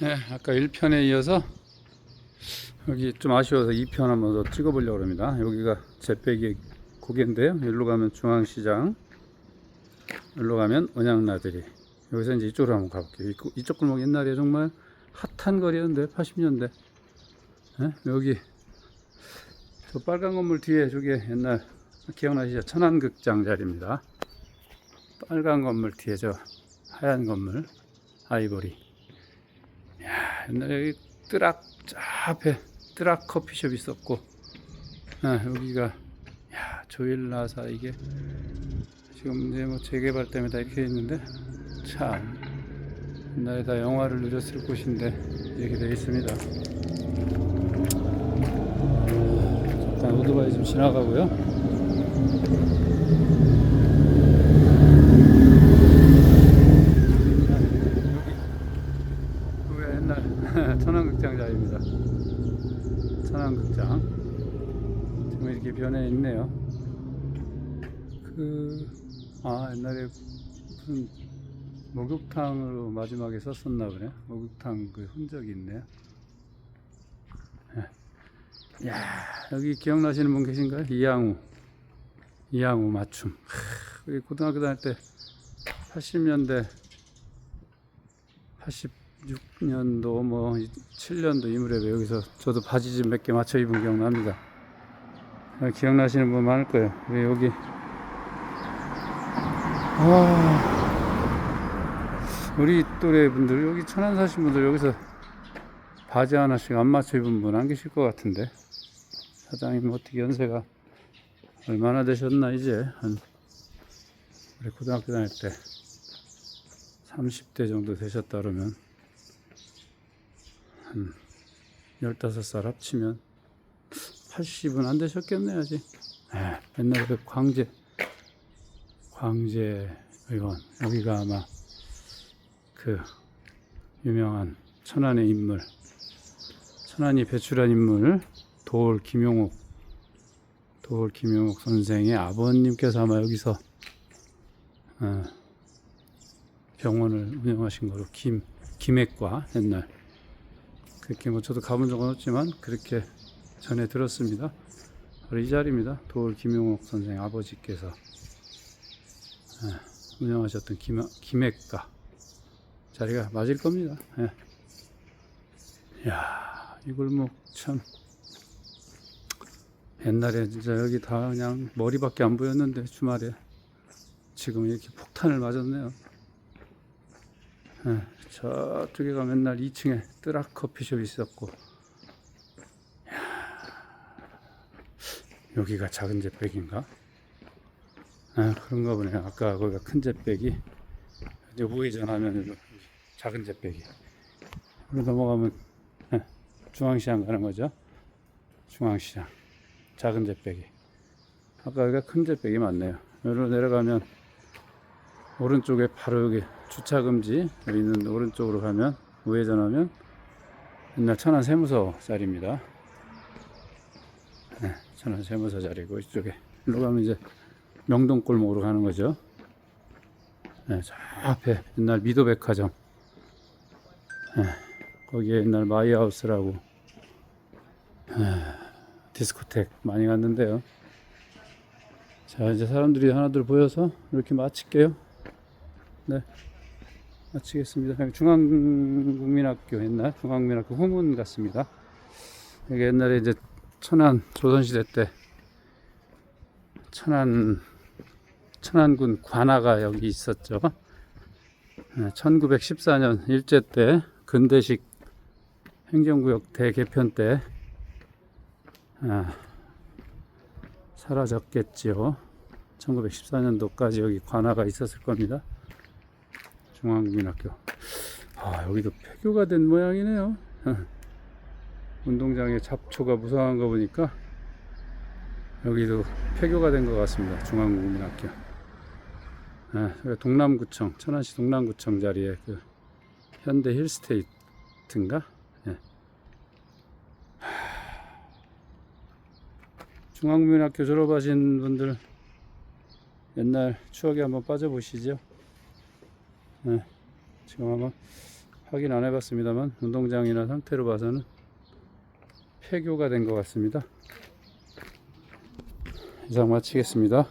네, 아까 1편에 이어서 여기 좀 아쉬워서 2편 한번 더 찍어보려고 합니다. 여기가 제빼기 고개인데요. 여기로 가면 중앙시장, 여기로 가면 언양나들이. 여기서 이제 이쪽으로 한번 가볼게요. 이쪽- 이쪽 골목 옛날에 정말 핫한 거리였는데 80년대. 예? 여기 저 빨간 건물 뒤에 저게 옛날 기억나시죠? 천안극장 자리입니다. 빨간 건물 뒤에 저 하얀 건물 아이보리. 야 옛날에 여기 뜨락 저 앞에 뜨락 커피숍 있었고 아, 여기가 야 조일라사 이게 지금 이제 뭐 재개발 때문에 다 이렇게 있는데 참 옛날에 다 영화를 누렸을 곳인데 이렇게 되어 있습니다. 잠깐 오토바이 좀 지나가고요. 여기 옛날 자리입니다. 천안극장 지금 이렇게 변해 있네요. 그 아 옛날에 무슨 목욕탕으로 마지막에 썼었나 보네. 목욕탕 그 흔적이 있네요. 예. 야 여기 기억나시는 분 계신가요? 이양우 이양우 맞춤. 하, 우리 고등학교 다닐 때 80년대 86년도 뭐 7년도 이 무렵에 여기서 저도 바지 좀 몇 개 맞춰 입은 기억납니다. 아, 기억나시는 분 많을 거예요. 왜 여기 아, 우리 또래 분들 여기 천안 사신 분들 여기서 바지 하나씩 안 맞춰 입은 분 안 계실 것 같은데 사장님 어떻게 연세가 얼마나 되셨나 이제 한 우리 고등학교 다닐 때 30대 정도 되셨다 그러면 한 15살 합치면 80은 안 되셨겠네 아직. 에, 옛날에 그 광재 광재 의원 여기가 아마 그 유명한 천안의 인물 천안이 배출한 인물 도올 김용옥 도올 김용옥 선생의 아버님께서 아마 여기서 어, 병원을 운영하신 거로 김 김액과 옛날 그렇게 뭐 저도 가본 적은 없지만 그렇게 전에 들었습니다. 바로 이 자리입니다. 도올 김용옥 선생 아버지께서 예, 운영하셨던 김, 김액가 자리가 맞을 겁니다. 예. 야, 이 골목 참 옛날에 진짜 여기 다 그냥 머리밖에 안 보였는데 주말에 지금 이렇게 폭탄을 맞았네요. 예, 저쪽에 가면 맨날 2층에 뜨락 커피숍이 있었고 야, 여기가 작은 제백인가? 아, 그런가 보네요. 아까 거기가 큰 제백이 이제 우회전하면 작은 제백이 여기로 넘어가면 예, 중앙시장 가는 거죠. 중앙시장 작은 제백이 아까 여기가 큰 제백이 맞네요. 여기로 내려가면 오른쪽에 바로 여기 주차 금지 있는 오른쪽으로 가면 우회전하면 옛날 천안 세무서 자리입니다. 네, 천안 세무서 자리고 이쪽에 일로 가면 이제 명동 골목으로 가는 거죠. 네, 저 앞에 옛날 미도백화점 네, 거기에 옛날 마이하우스라고 네, 디스코텍 많이 갔는데요. 자 이제 사람들이 하나둘 보여서 이렇게 마칠게요. 네. 마치겠습니다. 중앙국민학교 옛날 중앙국민학교 후문 같습니다. 여기 옛날에 이제 천안 조선시대 때 천안 천안군 관아가 여기 있었죠. 1914년 일제 때 근대식 행정구역 대개편 때 아, 사라졌겠지요. 1914년도까지 여기 관아가 있었을 겁니다. 중앙국민학교. 아, 여기도 폐교가 된 모양이네요. 운동장에 잡초가 무성한 거 보니까 여기도 폐교가 된 것 같습니다. 중앙국민학교. 아, 동남구청, 천안시 동남구청 자리에 그 현대 힐스테이트인가? 예. 중앙국민학교 졸업하신 분들 옛날 추억에 한번 빠져보시죠. 네, 지금 아마 확인 안 해봤습니다만 운동장이나 상태로 봐서는 폐교가 된 것 같습니다. 이상 마치겠습니다.